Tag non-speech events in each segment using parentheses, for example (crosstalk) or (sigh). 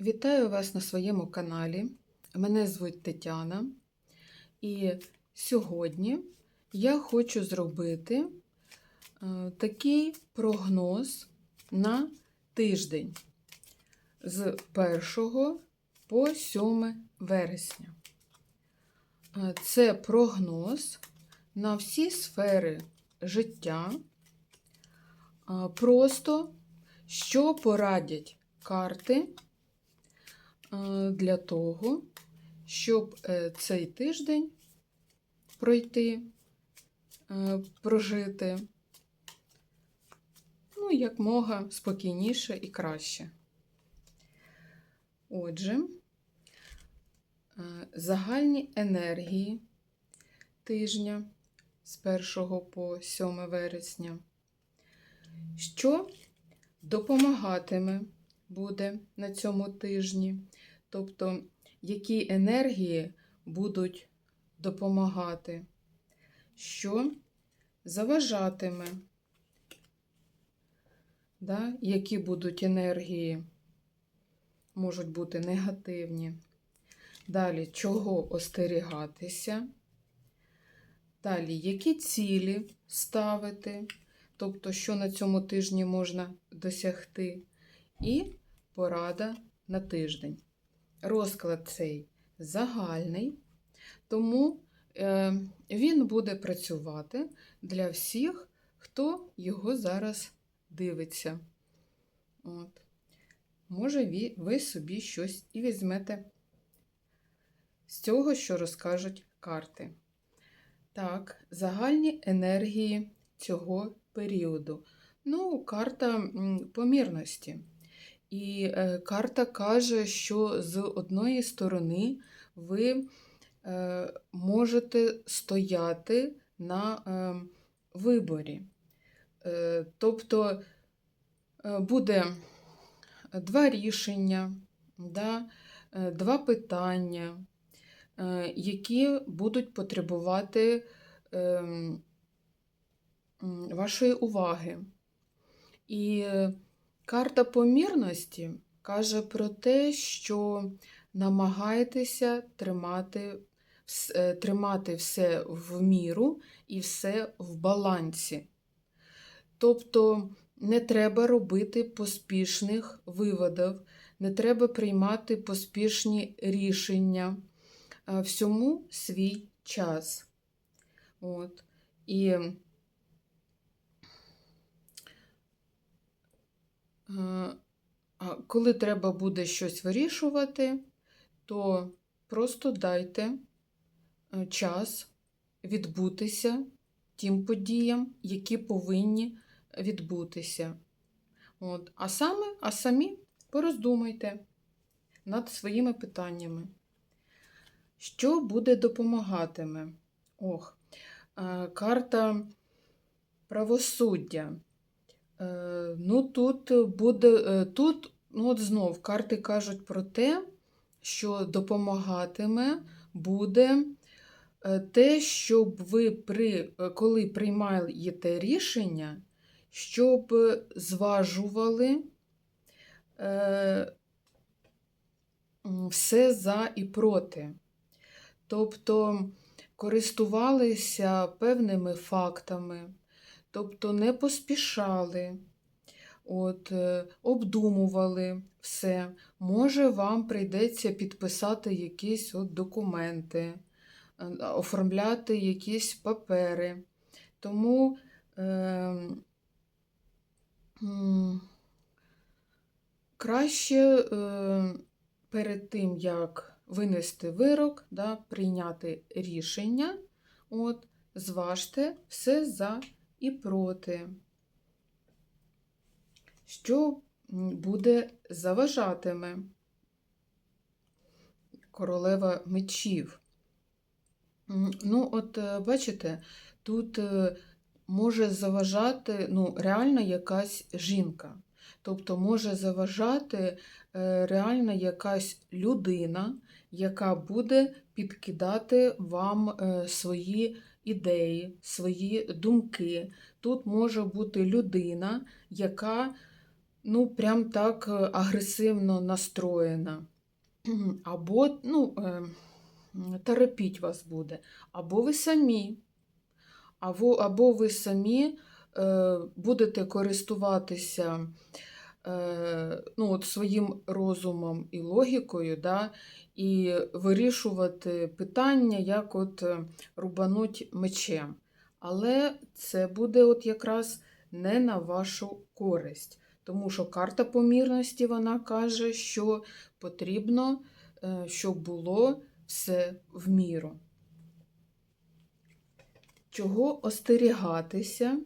Вітаю вас на своєму каналі. Мене звуть Тетяна. І сьогодні я хочу зробити е, такий прогноз на тиждень з 1 по 7 вересня. Е, Це прогноз на всі сфери життя. Е, Просто що порадять карти для того, щоб е, цей тиждень пройти, е, прожити, ну, як мога спокійніше і краще. Отже, е, загальні енергії тижня з 1 по 7 вересня, що допомагатиме буде на цьому тижні, тобто які енергії будуть допомагати, що заважатиме, да? які будуть енергії, можуть бути негативні. Далі, чого остерігатися. Далі, які цілі ставити, тобто, що на цьому тижні можна досягти, і порада на тиждень. Розклад цей загальний, тому е, він буде працювати для всіх, хто його зараз дивиться. От. Може, ви, ви собі щось і візьмете з цього, що розкажуть карти. Так, загальні енергії цього періоду. Ну, карта помірності. І е, карта каже, що з одної сторони ви е, можете стояти на е, виборі. Е, тобто буде два рішення, да, два питання, які будуть потребувати ем, вашої уваги. І карта помірності каже про те, що намагайтеся тримати, е, тримати все в міру і все в балансі. Тобто не треба робити поспішних виводів, не треба приймати поспішні рішення. Е, Всьому свій час. От. І Е, А коли треба буде щось вирішувати, то просто дайте е, час відбутися тим подіям, які повинні відбутися. От. А саме, а самі пороздумайте над своїми питаннями. Що буде допомагатиме? Ох, е, карта правосуддя. Е, Ну, тут буде, е, тут, ну от знов, карти кажуть про те, що допомагатиме буде е, те, щоб ви, при, коли приймаєте рішення, щоб зважували все за і проти. Тобто користувалися певними фактами. Тобто не поспішали, от, е, обдумували все. Може, вам прийдеться підписати якісь от документи, е, оформляти якісь папери. Тому е, краще е, перед тим, як винести вирок, да, прийняти рішення, от, зважте все за і проти. Що буде заважатиме королева мечів? Ну, от е, бачите, тут е, може заважати ну, реально якась жінка. Тобто може заважати е, реально якась людина, яка буде підкидати вам е, свої ідеї, свої думки. Тут може бути людина, яка ну, прям так е, агресивно настроєна. (clears throat) Або, ну, е, м, торопіть вас буде, або ви самі, або, або ви самі будете користуватися ну, от своїм розумом і логікою, да, і вирішувати питання, як от е, рубануть мечем. Але це буде от якраз не на вашу користь. Тому що карта помірності вона каже, що потрібно, е, щоб було все в міру. Чого остерігатися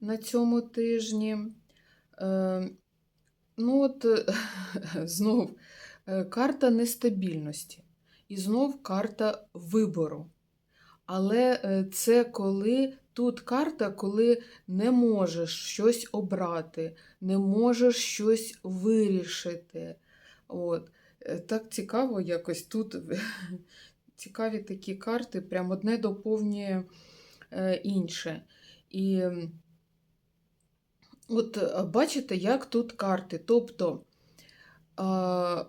на цьому тижні? Е, Ну, от (laughs) знов е, карта нестабільності і знов карта вибору. Але е, це коли тут карта, коли не можеш щось обрати, не можеш щось вирішити. От. Е, Так цікаво якось тут (laughs) цікаві такі карти, прям одне доповнює е, інше. І от е, бачите, як тут карти. Тобто е,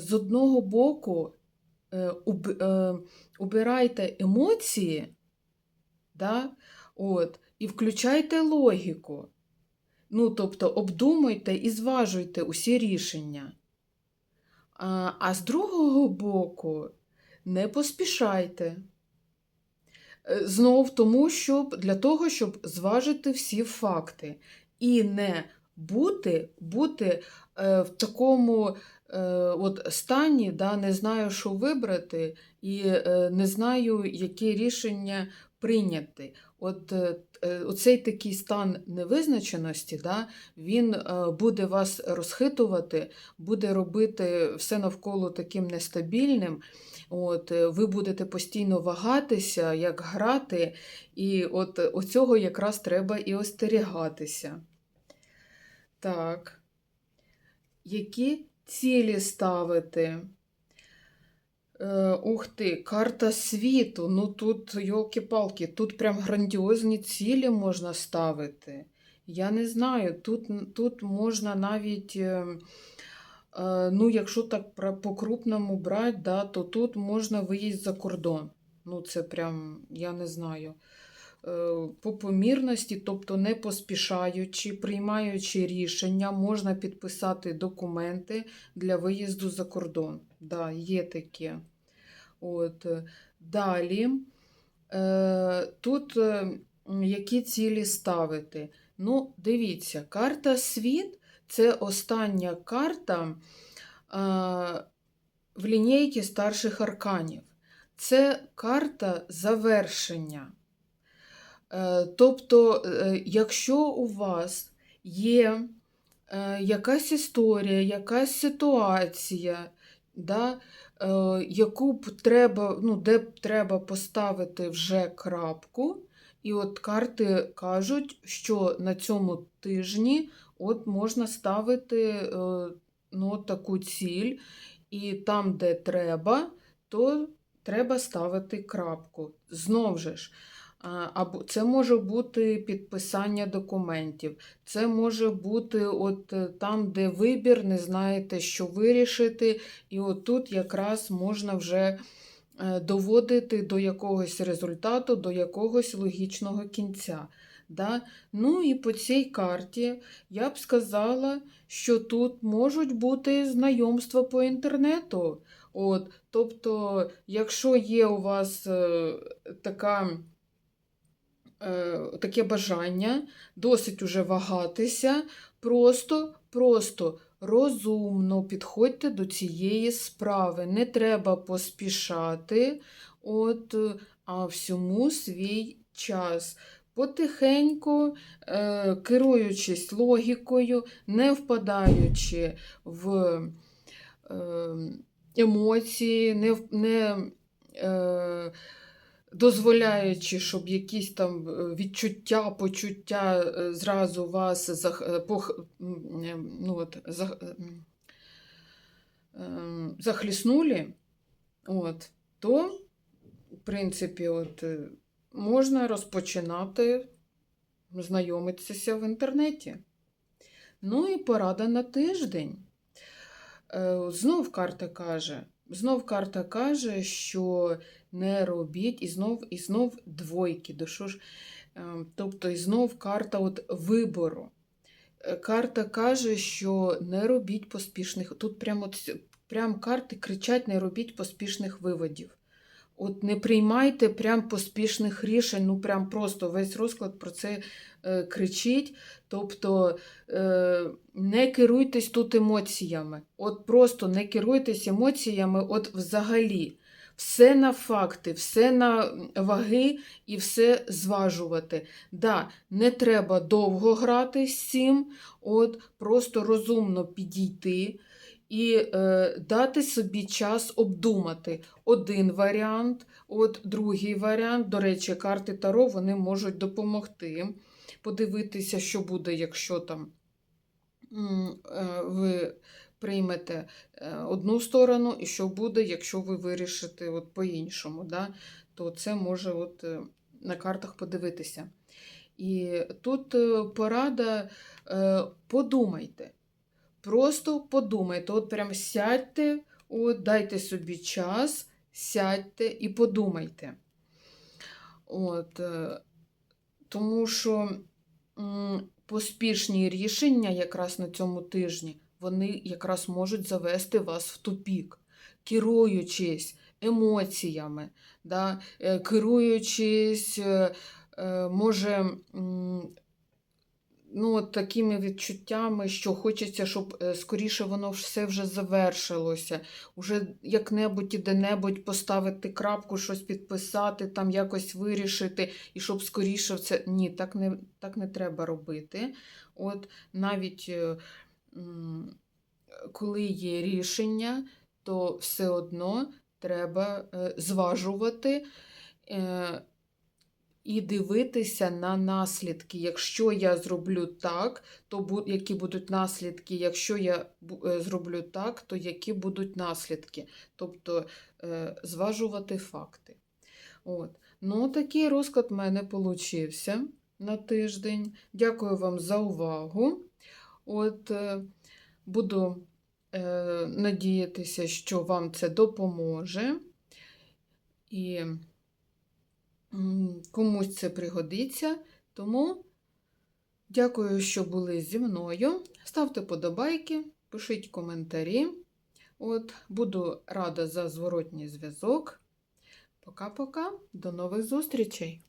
з одного боку е, е, убирайте емоції, да? От, і включайте логіку. Ну, тобто обдумуйте і зважуйте усі рішення. А, а з другого боку, не поспішайте. Е, Знов тому, щоб для того, щоб зважити всі факти і не бути, бути е, в такому е, от стані, да, не знаю, що вибрати, і не знаю, яке рішення прийняти. От оцей такий стан невизначеності, да, він буде вас розхитувати, буде робити все навколо таким нестабільним. От, е, ви будете постійно вагатися, як грати, і от е, оцього якраз треба і остерігатися. Так. Які цілі ставити? Е, ух ти, карта світу. Ну тут, йолки-палки, тут прям грандіозні цілі можна ставити. Я не знаю, тут, тут можна навіть. е, Е, Ну, якщо так по-крупному брати, да, то тут можна виїзд за кордон. Ну, це прям, я не знаю. Е, По помірності, тобто не поспішаючи, приймаючи рішення, можна підписати документи для виїзду за кордон. Да, є таке. От. е, Далі. Е, Тут е, які цілі ставити? Ну, дивіться, карта світ це остання карта а, в лінійці старших арканів. Це карта завершення. Е, Тобто, е, якщо у вас є е, якась історія, якась ситуація, да, е, яку б треба, ну, де б треба поставити вже крапку, і от карти кажуть, що на цьому тижні от можна ставити е, ну, таку ціль, і там, де треба, то треба ставити крапку. Знов же ж, або це може бути підписання документів, це може бути от е, там, де вибір, не знаєте, що вирішити, і от тут якраз можна вже е, доводити до якогось результату, до якогось логічного кінця. Да? Ну і по цій карті я б сказала, що тут можуть бути знайомства по інтернету. От, тобто, якщо є у вас е, така, е, таке бажання досить уже вагатися, просто, просто розумно підходьте до цієї справи. Не треба поспішати, от, а всьому свій час. Потихеньку, е, керуючись логікою, не впадаючи в е, емоції, не, не е, дозволяючи, щоб якісь там відчуття, почуття зразу вас ну, от, зах, захліснули, от, то, в принципі, от, можна розпочинати знайомитися в інтернеті. Ну і порада на тиждень. Е, Знов карта каже, знов карта каже, що не робіть, і знов, і знов двойки. До що ж, е, тобто, і знов карта от вибору. Е, Карта каже, що не робіть поспішних. Тут прямо прям карти кричать: не робіть поспішних виводів. От не приймайте прям поспішних рішень, ну прям просто весь розклад про це е, кричить. Тобто е, не керуйтесь тут емоціями. От просто не керуйтесь емоціями, от взагалі. Все на факти, все на ваги і все зважувати. Да, не треба довго грати з цим, от просто розумно підійти і е, дати собі час обдумати один варіант, от другий варіант. До речі, карти Таро вони можуть допомогти подивитися, що буде, якщо там е, ви приймете е, одну сторону, і що буде, якщо ви вирішите от по-іншому. Да? То це може от е, на картах подивитися. І тут порада подумайте. Просто подумайте, от прям сядьте, от, дайте собі час, сядьте і подумайте. От, е, тому що поспішні рішення якраз на цьому тижні, вони якраз можуть завести вас в тупік, керуючись емоціями, да, е, керуючись, е, може, ну, такими відчуттями, що хочеться, щоб е, скоріше воно все вже завершилося. Уже як-небудь і де-небудь поставити крапку, щось підписати, там якось вирішити, і щоб скоріше це. Ні, так не, так не треба робити. От навіть е, коли є рішення, то все одно треба е, зважувати. І дивитися на наслідки. Якщо я зроблю так, то які будуть наслідки? Якщо я е, зроблю так, то які будуть наслідки? Тобто е, зважувати факти. От. Ну, такий розклад в мене получився на тиждень. Дякую вам за увагу. От, е, буду е, надіятися, що вам це допоможе. І комусь це пригодиться. Тому дякую, що були зі мною. Ставте подобайки, пишіть коментарі. От, буду рада за зворотній зв'язок. Пока-пока, до нових зустрічей!